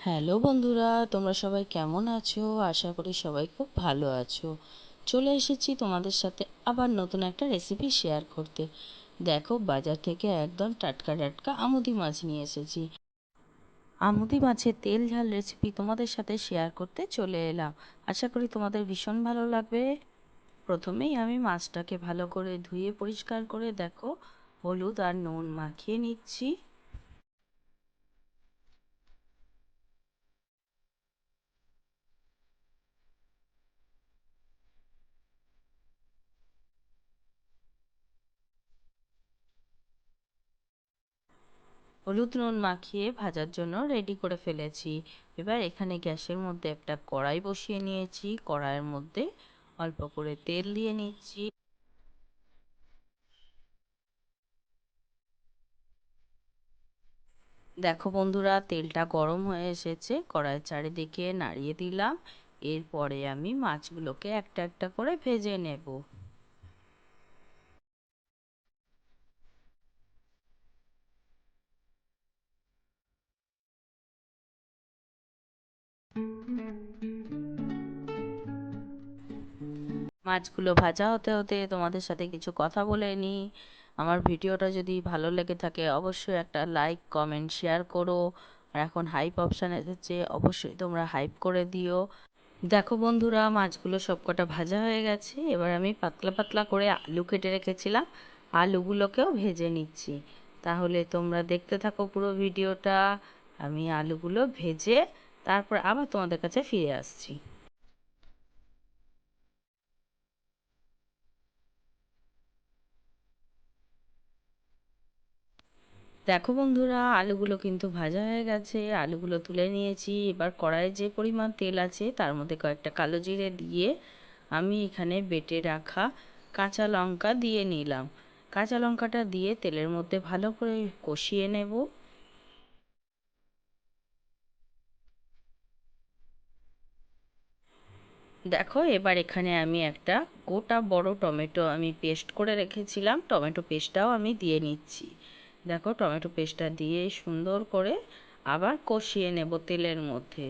Hello বন্ধুরা, তোমরা সবাই কেমন আছো? আশা করি সবাই খুব ভালো আছো। চলে এসেছি তোমাদের সাথে আবার নতুন একটা রেসিপি শেয়ার করতে। দেখো, বাজার থেকে একদম টাটকা টাটকা আমুদি মাছ নিয়ে এসেছি। আমুদি মাছের তেল ঝাল রেসিপি তোমাদের সাথে শেয়ার করতে চলে এলাম। আশা করি তোমাদের ভীষণ ভালো লাগবে। প্রথমেই আমি মাছটাকে ভালো করে ধুয়ে পরিষ্কার করে দেখো, হলুদ আর নুন মাখিয়ে নিচ্ছি। হলুদ নুন মাখিয়ে ভাজার জন্য রেডি করে ফেলেছি। এবার এখানে গ্যাসের মধ্যে একটা কড়াই বসিয়ে নিয়েছি। কড়াইয়ের মধ্যে অল্প করে তেল দিয়ে নিচ্ছি। দেখো বন্ধুরা, তেলটা গরম হয়ে এসেছে। কড়াইয়ের চারিদিকে নাড়িয়ে দিলাম। এরপরে আমি মাছগুলোকে একটা একটা করে ভেজে নেব। মাছগুলো ভাজা হতে হতে তোমাদের সাথে কিছু কথা বলে নিই। আমার ভিডিওটা যদি ভালো লেগে থাকে, অবশ্যই একটা লাইক কমেন্ট শেয়ার করো। আর এখন হাইপ অপশান এসেছে, অবশ্যই তোমরা হাইপ করে দিও। দেখো বন্ধুরা, মাছগুলো সবকটা ভাজা হয়ে গেছে। এবার আমি পাতলা পাতলা করে আলু কেটে রেখেছিলাম। আলুগুলোকেও ভেজে নিচ্ছি। তাহলে তোমরা দেখতে থাকো পুরো ভিডিওটা। আমি আলুগুলো ভেজে তারপর আবার তোমাদের কাছে ফিরে আসছি। দেখো বন্ধুরা, আলুগুলো কিন্তু ভাজা হয়ে গেছে। আলুগুলো তুলে নিয়েছি। এবার কড়াইয়ে যে পরিমাণ তেল আছে, তার মধ্যে কয়েকটা কালো জিরে দিয়ে আমি এখানে বেটে রাখা কাঁচা লঙ্কা দিয়ে নিলাম। কাঁচা লঙ্কাটা দিয়ে তেলের মধ্যে ভালো করে কষিয়ে নেব। দেখো, এবার এখানে আমি একটা গোটা বড় টমেটো আমি পেস্ট করে রেখেছিলাম। টমেটো পেস্টটাও আমি দিয়ে নিচ্ছি। দেখো, টমেটো পেস্টটা দিয়ে সুন্দর করে আবার কষিয়ে নেব তেলের মধ্যে।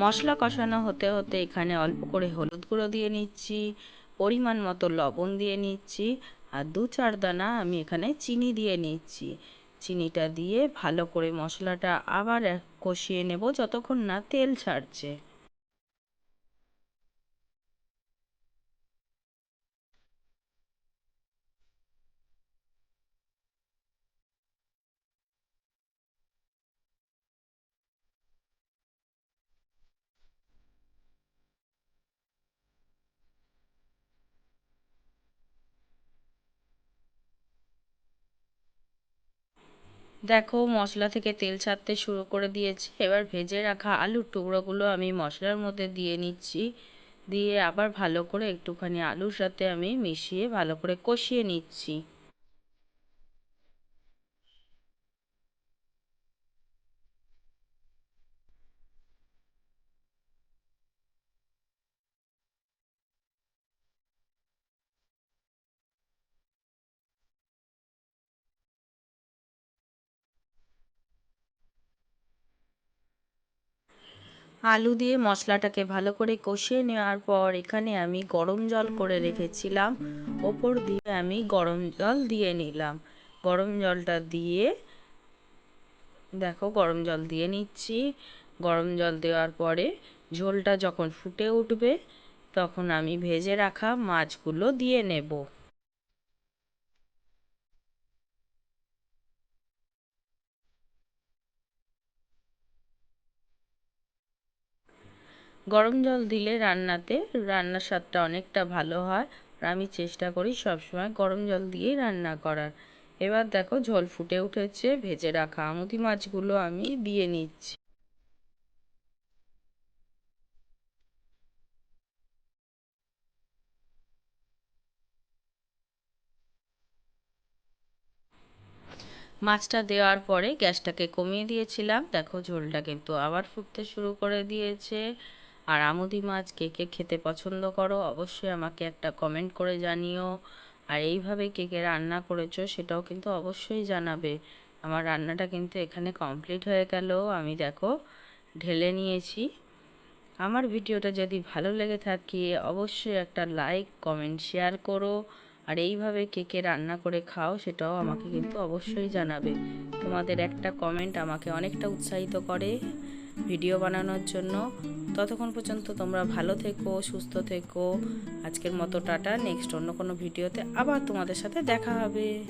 মশলা কষানো হতে হতে এখানে অল্প করে হলুদ গুঁড়ো দিয়ে নিচ্ছি, পরিমাণ মতো লবণ দিয়ে নিচ্ছি, আর দু চার দানা আমি এখানে চিনি দিয়ে নিচ্ছি। চিনিটা দিয়ে ভালো করে মশলাটা আবার কষিয়ে নেব যতক্ষণ না তেল ছাড়ছে। দেখো, মশলা থেকে তেল ছাড়তে শুরু করে দিয়েছে। এবার ভেজে রাখা আলুর টুকরোগুলো আমি মশলার মধ্যে দিয়ে নিচ্ছি। দিয়ে আবার ভালো করে একটুখানি আলুর সাথে আমি মিশিয়ে ভালো করে কষিয়ে নিচ্ছি। আলু দিয়ে মশলাটাকে ভালো করে কষিয়ে নেওয়ার পর এখানে আমি গরম জল করে রেখেছিলাম। ওপর দিয়ে আমি গরম জল দিয়ে নিলাম। গরম জলটা দিয়ে, দেখো গরম জল দিয়ে নিচ্ছি। গরম জল দেওয়ার পরে ঝোলটা যখন ফুটে উঠবে, তখন আমি ভেজে রাখা মাছগুলো দিয়ে নেব। গরম জল দিলে রান্নাতে রান্নার স্বাদটা অনেকটা ভালো হয় আর আমি চেষ্টা করি সবসময় গরম জল দিয়েই রান্না করার। এবার দেখো ঝোল ফুটে উঠেছে, ভেজে রাখা আমুদি মাছগুলো আমি দিয়ে নিচ্ছি। মাছটা দেওয়ার পরে গ্যাসটাকে কমিয়ে দিয়েছিলাম। দেখো ঝোলটা কিন্তু আবার ফুটতে শুরু করে দিয়েছে। আর আমুদি মাছ কে কে খেতে পছন্দ করো, অবশ্যই আমাকে একটা কমেন্ট করে জানিও। আর এইভাবে কে কে রান্না করেছ সেটাও কিন্তু অবশ্যই জানাবে। আমার রান্নাটা কিন্তু এখানে কমপ্লিট হয়ে গেল। আমি দেখো, ঢেলে নিয়েছি। আমার ভিডিওটা যদি ভালো লেগে থাকে, অবশ্যই একটা লাইক কমেন্ট শেয়ার করো। আর এইভাবে কে কে রান্না করে খাও সেটাও আমাকে কিন্তু অবশ্যই জানাবে। তোমাদের একটা কমেন্ট আমাকে অনেকটা উৎসাহিত করে। ভিডিও বানানোর জন্য। ততক্ষণ পর্যন্ত তোমরা ভালো থেকো, সুস্থ থেকো। আজকের মতো টাটা, নেক্সট অন্য কোনো ভিডিওতে আবার তোমাদের সাথে দেখা হবে।